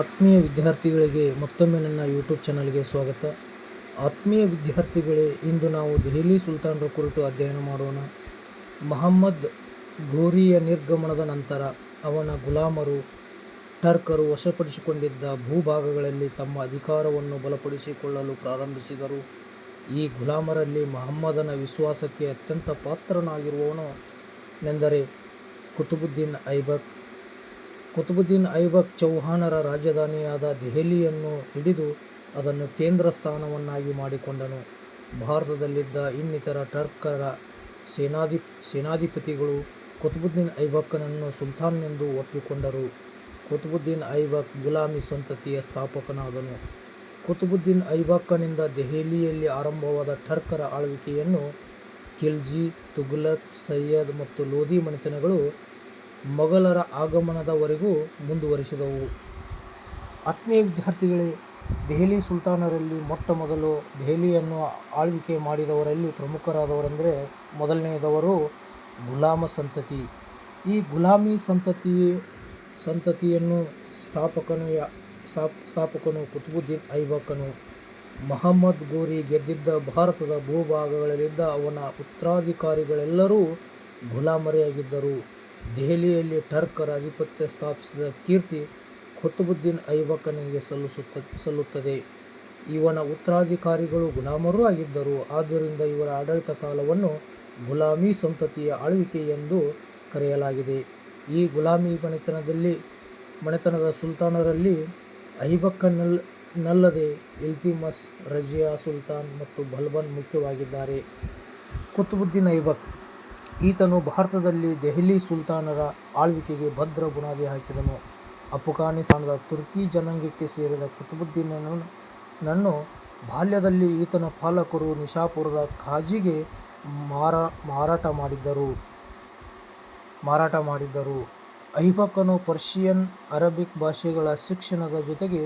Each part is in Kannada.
ಆತ್ಮೀಯ ವಿದ್ಯಾರ್ಥಿಗಳಿಗೆ ಮತ್ತೊಮ್ಮೆ ನನ್ನ ಯೂಟ್ಯೂಬ್ ಚಾನಲ್ಗೆ ಸ್ವಾಗತ. ಆತ್ಮೀಯ ವಿದ್ಯಾರ್ಥಿಗಳೇ, ಇಂದು ನಾವು ದೆಹಲಿ ಸುಲ್ತಾನರ ಕುರಿತು ಅಧ್ಯಯನ ಮಾಡೋಣ. ಮಹಮ್ಮದ್ ಘೋರಿಯ ನಿರ್ಗಮನದ ನಂತರ ಅವನ ಗುಲಾಮರು, ಟರ್ಕರು ವಶಪಡಿಸಿಕೊಂಡಿದ್ದ ಭೂಭಾಗಗಳಲ್ಲಿ ತಮ್ಮ ಅಧಿಕಾರವನ್ನು ಬಲಪಡಿಸಿಕೊಳ್ಳಲು ಪ್ರಾರಂಭಿಸಿದರು. ಈ ಗುಲಾಮರಲ್ಲಿ ಮಹಮ್ಮದನ ವಿಶ್ವಾಸಕ್ಕೆ ಅತ್ಯಂತ ಪಾತ್ರನಾಗಿರುವವನು ಎಂದರೆ ಕುತುಬುದ್ದೀನ್ ಐಬಕ್. ಕುತುಬುದ್ದೀನ್ ಐಬಕ್ ಚೌಹಾಣರ ರಾಜಧಾನಿಯಾದ ದೆಹಲಿಯನ್ನು ಹಿಡಿದು ಅದನ್ನು ಕೇಂದ್ರ ಸ್ಥಾನವನ್ನಾಗಿ ಮಾಡಿಕೊಂಡನು. ಭಾರತದಲ್ಲಿದ್ದ ಇನ್ನಿತರ ಟರ್ಕರ ಸೇನಾಧಿ, ಸೇನಾಧಿಪತಿಗಳು ಕುತುಬುದ್ದೀನ್ ಐಬಕ್ಕನನ್ನು ಸುಲ್ತಾನನೆಂದು ಒಪ್ಪಿಕೊಂಡರು. ಕುತುಬುದ್ದೀನ್ ಐಬಕ್ ಗುಲಾಮಿ ಸಂತತಿಯ ಸ್ಥಾಪಕನಾದನು. ಕುತುಬುದ್ದೀನ್ ಐಬಕ್ಕನಿಂದ ದೆಹಲಿಯಲ್ಲಿ ಆರಂಭವಾದ ಟರ್ಕರ ಆಳ್ವಿಕೆಯನ್ನು ಖಿಲ್ಜಿ, ತುಘಲಕ್ ಸಯ್ಯದ್ ಮತ್ತು ಲೋಧಿ ಮನೆತನಗಳು ಮೊಘಲರ ಆಗಮನದವರೆಗೂ ಮುಂದುವರಿಸಿದವು. ಆತ್ಮೀಯ ವಿದ್ಯಾರ್ಥಿಗಳೇ, ದೆಹಲಿ ಸುಲ್ತಾನರಲ್ಲಿ ಮೊಟ್ಟ ಮೊದಲು ದೆಹಲಿಯನ್ನು ಆಳ್ವಿಕೆ ಮಾಡಿದವರಲ್ಲಿ ಪ್ರಮುಖರಾದವರೆಂದರೆ ಮೊದಲನೆಯದವರು ಗುಲಾಮ ಸಂತತಿ. ಈ ಗುಲಾಮಿ ಸಂತತಿ, ಸಂತತಿಯನ್ನು ಸ್ಥಾಪಕನು ಸ್ಥಾಪಕನು ಕುತುಬುದ್ದೀನ್ ಐಬಕನು. ಮಹಮ್ಮದ್ ಗೋರಿ ಗೆದ್ದಿದ್ದ ಭಾರತದ ಭೂಭಾಗಗಳಲ್ಲಿದ್ದ ಅವನ ಉತ್ತರಾಧಿಕಾರಿಗಳೆಲ್ಲರೂ ಗುಲಾಮರೆಯಾಗಿದ್ದರು ದೆಹಲಿಯಲ್ಲಿ ಟರ್ಕರ ಆಧಿಪತ್ಯ ಸ್ಥಾಪಿಸಿದ ಕೀರ್ತಿ ಕುತುಬುದ್ದೀನ್ ಐಬಕನಿಗೆ ಸಲ್ಲಿಸುತ್ತ, ಸಲ್ಲುತ್ತದೆ. ಇವನ ಉತ್ತರಾಧಿಕಾರಿಗಳು ಗುಲಾಮರೂ ಆಗಿದ್ದರು. ಆದ್ದರಿಂದ ಇವರ ಆಡಳಿತ ಕಾಲವನ್ನು ಗುಲಾಮಿ ಸಂತತಿಯ ಆಳ್ವಿಕೆ ಎಂದು ಕರೆಯಲಾಗಿದೆ. ಈ ಗುಲಾಮಿ ಮನೆತನದಲ್ಲಿ, ಮನೆತನದ ಸುಲ್ತಾನರಲ್ಲಿ ಐಬಕ್ಕನಲ್ ಇಲ್ತಿಮಸ್, ರಜಿಯಾ ಸುಲ್ತಾನ್ ಮತ್ತು ಬಲ್ಬನ್ ಮುಖ್ಯವಾಗಿದ್ದಾರೆ. ಕುತುಬುದ್ದೀನ್ ಐಬಕ್ ಈತನು ಭಾರತದಲ್ಲಿ ದೆಹಲಿ ಸುಲ್ತಾನರ ಆಳ್ವಿಕೆಗೆ ಭದ್ರ ಬುನಾದಿ ಹಾಕಿದನು. ಅಫ್ಘಾನಿಸ್ತಾನದ ತುರ್ಕಿ ಜನಾಂಗಕ್ಕೆ ಸೇರಿದ ಕುತುಬುದ್ದೀನನನ್ನು ಬಾಲ್ಯದಲ್ಲಿ ಈತನ ಪಾಲಕರು ನಿಶಾಪುರದ ಖಾಜಿಗೆ ಮಾರ, ಮಾರಾಟ ಮಾಡಿದ್ದರು. ಮಾರಾಟ ಮಾಡಿದ್ದರು. ಐಬಕನು ಪರ್ಷಿಯನ್ ಅರಬಿಕ್ ಭಾಷೆಗಳ ಶಿಕ್ಷಣದ ಜೊತೆಗೆ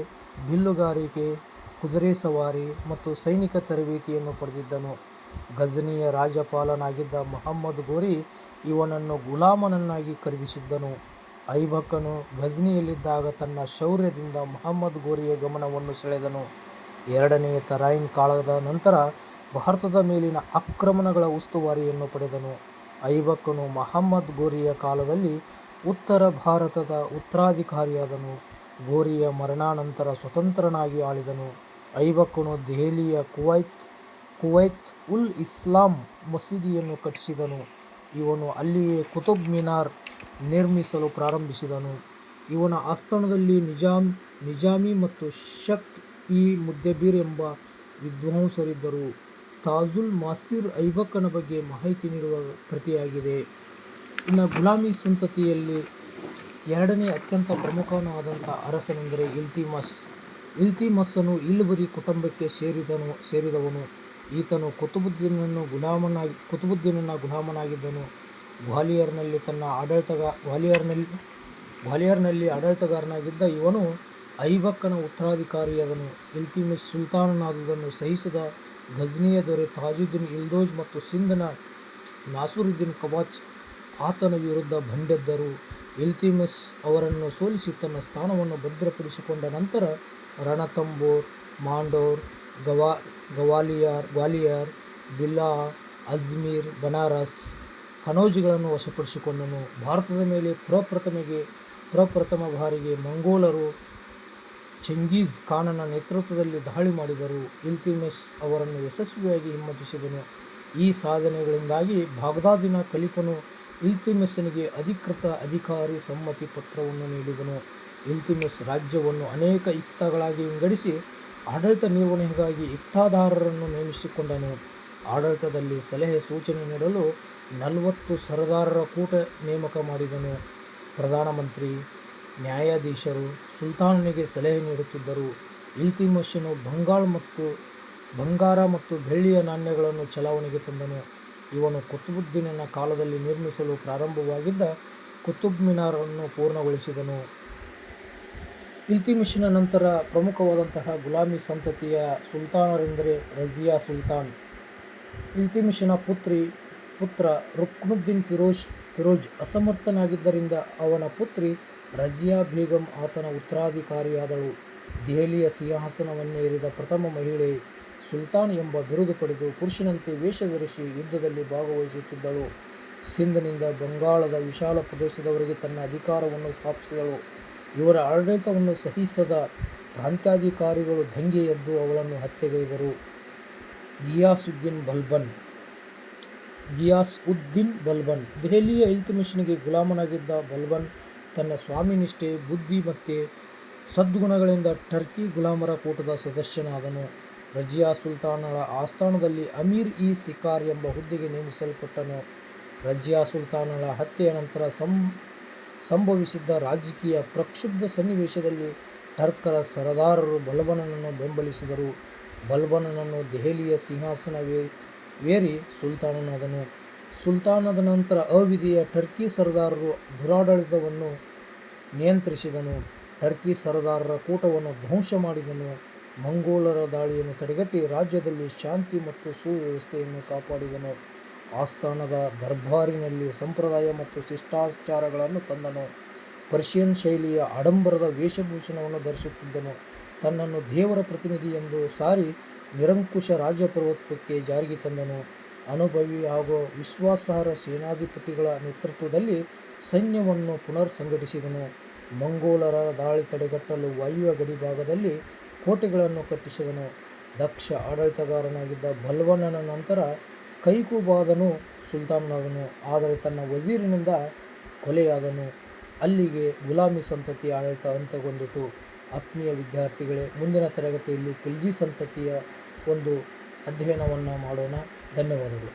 ಬಿಲ್ಲುಗಾರಿಕೆ, ಕುದುರೆ ಸವಾರಿ ಮತ್ತು ಸೈನಿಕ ತರಬೇತಿಯನ್ನು ಪಡೆದಿದ್ದನು. ಗಜನಿಯ ರಾಜ್ಯಪಾಲನಾಗಿದ್ದ ಮಹಮ್ಮದ್ ಗೋರಿ ಇವನನ್ನು ಗುಲಾಮನನ್ನಾಗಿ ಖರೀದಿಸಿದ್ದನು. ಐಬಕ್ಕನು ಗಜ್ನಿಯಲ್ಲಿದ್ದಾಗ ತನ್ನ ಶೌರ್ಯದಿಂದ ಮಹಮ್ಮದ್ ಗೋರಿಯ ಗಮನವನ್ನು ಸೆಳೆದನು. ಎರಡನೆಯ ತರಾಯಿನ್ ಕಾಲದ ನಂತರ ಭಾರತದ ಮೇಲಿನ ಆಕ್ರಮಣಗಳ ಉಸ್ತುವಾರಿಯನ್ನು ಪಡೆದನು. ಐಬಕ್ಕನು ಮಹಮ್ಮದ್ ಗೋರಿಯ ಕಾಲದಲ್ಲಿ ಉತ್ತರ ಭಾರತದ ಉತ್ತರಾಧಿಕಾರಿಯಾದನು. ಗೋರಿಯ ಮರಣಾನಂತರ ಸ್ವತಂತ್ರನಾಗಿ ಆಳಿದನು. ಐಬಕ್ಕನು ದೆಹಲಿಯ ಕುವೈತ್ ಕುವೈತ್ ಉಲ್ ಇಸ್ಲಾಂ ಮಸೀದಿಯನ್ನು ಕಟ್ಟಿಸಿದನು. ಇವನು ಅಲ್ಲಿಯೇ ಕುತುಬ್ ಮಿನಾರ್ ನಿರ್ಮಿಸಲು ಪ್ರಾರಂಭಿಸಿದನು. ಇವನ ಆಸ್ಥಾನದಲ್ಲಿ ನಿಜಾಮ್ ನಿಜಾಮಿ ಮತ್ತು ಶಕ್ ಇ ಮುದ್ದೆಬೀರ್ ಎಂಬ ವಿದ್ವಾಂಸರಿದ್ದರು. ತಾಜುಲ್ ಮಾಸಿರ್ ಐಬಕ್ಕನ ಬಗ್ಗೆ ಮಾಹಿತಿ ನೀಡುವ ಕೃತಿಯಾಗಿದೆ ಇನ್ನು ಗುಲಾಮಿ ಸಂತತಿಯಲ್ಲಿ ಎರಡನೇ ಅತ್ಯಂತ ಪ್ರಮುಖನಾದಂಥ ಅರಸನೆಂದರೆ ಇಲ್ತಿಮಸ್. ಇಲ್ತಿಮಸ್ಸನು ಇಲ್ವರಿ ಕುಟುಂಬಕ್ಕೆ ಸೇರಿದನು, ಸೇರಿದವನು. ಈತನು ಕುತುಬುದ್ದೀನನ್ನು ಗುಲಾಮನಾಗಿ, ಕುತುಬುದ್ದೀನನ ಗುಲಾಮನಾಗಿದ್ದನು. ಗ್ವಾಲಿಯರ್ನಲ್ಲಿ ತನ್ನ ಆಡಳಿತಗ, ಗ್ವಾಲಿಯರ್ನಲ್ಲಿ ಗ್ವಾಲಿಯರ್ನಲ್ಲಿ ಆಡಳಿತಗಾರನಾಗಿದ್ದ ಇವನು ಐಬಕ್ಕನ ಉತ್ತರಾಧಿಕಾರಿಯಾದನು. ಇಲ್ತಿಮಿಸ್ ಸುಲ್ತಾನನಾದುದನ್ನು ಸಹಿಸಿದ ಗಜ್ನಿಯ ದೊರೆ ತಾಜುದ್ದೀನ್ ಇಲ್ದೋಜ್ ಮತ್ತು ಸಿಂಧನ ನಾಸುರುದ್ದೀನ್ ಕವಾಚ್ ಆತನ ವಿರುದ್ಧ ಬಂಡೆದ್ದರು ಇಲ್ತಿಮಿಸ್ ಅವರನ್ನು ಸೋಲಿಸಿ ತನ್ನ ಸ್ಥಾನವನ್ನು ಭದ್ರಪಡಿಸಿಕೊಂಡ ನಂತರ ರಣತಂಬೋರ್, ಮಾಂಡೋರ್ ಗವಾ ಗವಾಲಿಯರ್, ಗ್ವಾಲಿಯರ್, ಬಿಲ್ಲಾ, ಅಜ್ಮೀರ್, ಬನಾರಸ್ ಕನೌಜ್ಗಳನ್ನು ವಶಪಡಿಸಿಕೊಂಡನು. ಭಾರತದ ಮೇಲೆ ಪ್ರಪ್ರಥಮೆಗೆ, ಪ್ರಪ್ರಥಮ ಬಾರಿಗೆ ಮಂಗೋಲರು ಚೆಂಗೀಸ್ ಖಾನನ ನೇತೃತ್ವದಲ್ಲಿ ದಾಳಿ ಮಾಡಿದರು. ಇಲ್ತಿಮಿಸ್ ಅವರನ್ನು ಯಶಸ್ವಿಯಾಗಿ ಹಿಮ್ಮತಿಸಿದನು. ಈ ಸಾಧನೆಗಳಿಂದಾಗಿ ಬಾಗ್ದಾದಿನ ಕಲಿಪನು ಇಲ್ತಿಮಿಸ್ನಿಗೆ ಅಧಿಕೃತ ಅಧಿಕಾರಿ ಸಮ್ಮತಿ ಪತ್ರವನ್ನು ನೀಡಿದನು. ಇಲ್ತಿಮಿಸ್ ರಾಜ್ಯವನ್ನು ಅನೇಕ ಯುಕ್ತಗಳಾಗಿ ವಿಂಗಡಿಸಿ ಆಡಳಿತ ನಿರ್ವಹಣೆಗಾಗಿ ಇಕ್ತಾದಾರರನ್ನು ನೇಮಿಸಿಕೊಂಡನು. ಆಡಳಿತದಲ್ಲಿ ಸಲಹೆ ಸೂಚನೆ ನೀಡಲು ನಲವತ್ತು ಸರದಾರರ ಕೂಟ ನೇಮಕ ಮಾಡಿದನು. ಪ್ರಧಾನಮಂತ್ರಿ ನ್ಯಾಯಾಧೀಶರು, ಸುಲ್ತಾನನಿಗೆ ಸಲಹೆ ನೀಡುತ್ತಿದ್ದರು. ಇಲ್ತಿಮಶನು ಬಂಗಾಳ್ ಮತ್ತು ಬಂಗಾರ ಮತ್ತು ಬೆಳ್ಳಿಯ ನಾಣ್ಯಗಳನ್ನು ಚಲಾವಣೆಗೆ ತಂದನು. ಇವನು ಕುತುಬುದ್ದೀನನ ಕಾಲದಲ್ಲಿ ನಿರ್ಮಿಸಲು ಪ್ರಾರಂಭವಾಗಿದ್ದ ಕುತುಬ್ ಮಿನಾರನ್ನು ಪೂರ್ಣಗೊಳಿಸಿದನು. ಇಲ್ತಿಮಿಷನ ನಂತರ ಪ್ರಮುಖವಾದಂತಹ ಗುಲಾಮಿ ಸಂತತಿಯ ಸುಲ್ತಾನರೆಂದರೆ ರಜಿಯಾ ಸುಲ್ತಾನ್ ಇಲ್ತಿಮಿಷನ ಪುತ್ರಿ, ಪುತ್ರ ರುಕ್ನುದ್ದೀನ್ ಫಿರೋಜ್ ಫಿರೋಜ್ ಅಸಮರ್ಥನಾಗಿದ್ದರಿಂದ ಅವನ ಪುತ್ರಿ ರಜಿಯಾ ಬೇಗಂ ಆತನ ಉತ್ತರಾಧಿಕಾರಿಯಾದಳು. ದೆಹಲಿಯ ಸಿಂಹಾಸನವನ್ನೇರಿದ ಪ್ರಥಮ ಮಹಿಳೆ. ಸುಲ್ತಾನ್ ಎಂಬ ಬಿರುದು ಪಡೆದು ಪುರುಷನಂತೆ ವೇಷ ಧರಿಸಿ ಯುದ್ಧದಲ್ಲಿ ಭಾಗವಹಿಸುತ್ತಿದ್ದಳು. ಸಿಂಧ್ನಿಂದ ಬಂಗಾಳದ ವಿಶಾಲ ಪ್ರದೇಶದವರೆಗೆ ತನ್ನ ಅಧಿಕಾರವನ್ನು ಸ್ಥಾಪಿಸಿದಳು. ಇವರ ಆಡಳಿತವನ್ನು ಸಹಿಸದ ಪ್ರಾಂತ್ಯಾಧಿಕಾರಿಗಳು ದಂಗೆ ಎದ್ದು ಅವಳನ್ನು ಹತ್ಯೆಗೈದರು. ಗಿಯಾಸುದ್ದೀನ್ ಬಲ್ಬನ್ ಗಿಯಾಸ್ ಉದ್ದೀನ್ ಬಲ್ಬನ್ ದೆಹಲಿಯ ಇಲ್ತುಮಿಶನಿಗೆ ಗುಲಾಮನಾಗಿದ್ದ ಬಲ್ಬನ್ ತನ್ನ ಸ್ವಾಮಿನಿಷ್ಠೆ, ಬುದ್ಧಿ ಮತ್ತು ಸದ್ಗುಣಗಳಿಂದ ಟರ್ಕಿ ಗುಲಾಮರ ಕೂಟದ ಸದಸ್ಯನಾದನು. ರಜಿಯಾ ಸುಲ್ತಾನಳ ಆಸ್ಥಾನದಲ್ಲಿ ಅಮೀರ್-ಇ-ಸಿಕಾರ್ ಎಂಬ ಹುದ್ದೆಗೆ ನೇಮಿಸಲ್ಪಟ್ಟನು. ರಜಿಯಾ ಸುಲ್ತಾನಳ ಹತ್ಯೆಯ ನಂತರ ಸಂಭವಿಸಿದ್ದ ರಾಜಕೀಯ ಪ್ರಕ್ಷುಬ್ಧ ಸನ್ನಿವೇಶದಲ್ಲಿ ಟರ್ಕರ ಸರದಾರರು ಬಲ್ಬನನನ್ನು ಬೆಂಬಲಿಸಿದರು. ಬಲ್ಬನನನ್ನು ದೆಹಲಿಯ ಸಿಂಹಾಸನವೇರಿ ಸುಲ್ತಾನನಾದನು. ಸುಲ್ತಾನದ ನಂತರ ಅವಿಧಿಯ ಟರ್ಕಿ ಸರದಾರರು ದುರಾಡಳಿತವನ್ನು ನಿಯಂತ್ರಿಸಿದನು. ಟರ್ಕಿ ಸರದಾರರ ಕೂಟವನ್ನು ಧ್ವಂಸ ಮಾಡಿದನು. ಮಂಗೋಲರ ದಾಳಿಯನ್ನು ತಡೆಗಟ್ಟಿ ರಾಜ್ಯದಲ್ಲಿ ಶಾಂತಿ ಮತ್ತು ಸುವ್ಯವಸ್ಥೆಯನ್ನು ಕಾಪಾಡಿದನು. ಆಸ್ಥಾನದ ದರ್ಬಾರಿನಲ್ಲಿ ಸಂಪ್ರದಾಯ ಮತ್ತು ಶಿಷ್ಟಾಚಾರಗಳನ್ನು ತಂದನು. ಪರ್ಷಿಯನ್ ಶೈಲಿಯ ಆಡಂಬರದ ವೇಷಭೂಷಣವನ್ನು ಧರಿಸುತ್ತಿದ್ದನು. ತನ್ನನ್ನು ದೇವರ ಪ್ರತಿನಿಧಿ ಎಂದು ಸಾರಿ ನಿರಂಕುಶ ರಾಜಪ್ರಭುತ್ವಕ್ಕೆ ಜಾರಿಗೆ ತಂದನು. ಅನುಭವಿ ಹಾಗೂ ವಿಶ್ವಾಸಾರ್ಹ ಸೇನಾಧಿಪತಿಗಳ ನೇತೃತ್ವದಲ್ಲಿ ಸೈನ್ಯವನ್ನು ಪುನರ್ ಸಂಘಟಿಸಿದನು. ಮಂಗೋಲರ ದಾಳಿ ತಡೆಗಟ್ಟಲು ವಾಯುವ್ಯ ಗಡಿಭಾಗದಲ್ಲಿ ಕೋಟೆಗಳನ್ನು ಕಟ್ಟಿಸಿದನು. ದಕ್ಷ ಆಡಳಿತಗಾರನಾಗಿದ್ದ ಬಲ್ವನನ ನಂತರ ಕೈಕುಬಾದನು ಸುಲ್ತಾನನಾದನು, ಆದರೆ ತನ್ನ ವಜೀರಿನಿಂದ ಕೊಲೆಯಾದನು. ಅಲ್ಲಿಗೆ ಗುಲಾಮಿ ಸಂತತಿಯ ಆಡಳಿತ ಅಂತ್ಯಗೊಂಡಿತು. ಆತ್ಮೀಯ ವಿದ್ಯಾರ್ಥಿಗಳೇ, ಮುಂದಿನ ತರಗತಿಯಲ್ಲಿ ಖಿಲ್ಜಿ ಸಂತತಿಯ ಒಂದು ಅಧ್ಯಯನವನ್ನು ಮಾಡೋಣ. ಧನ್ಯವಾದಗಳು.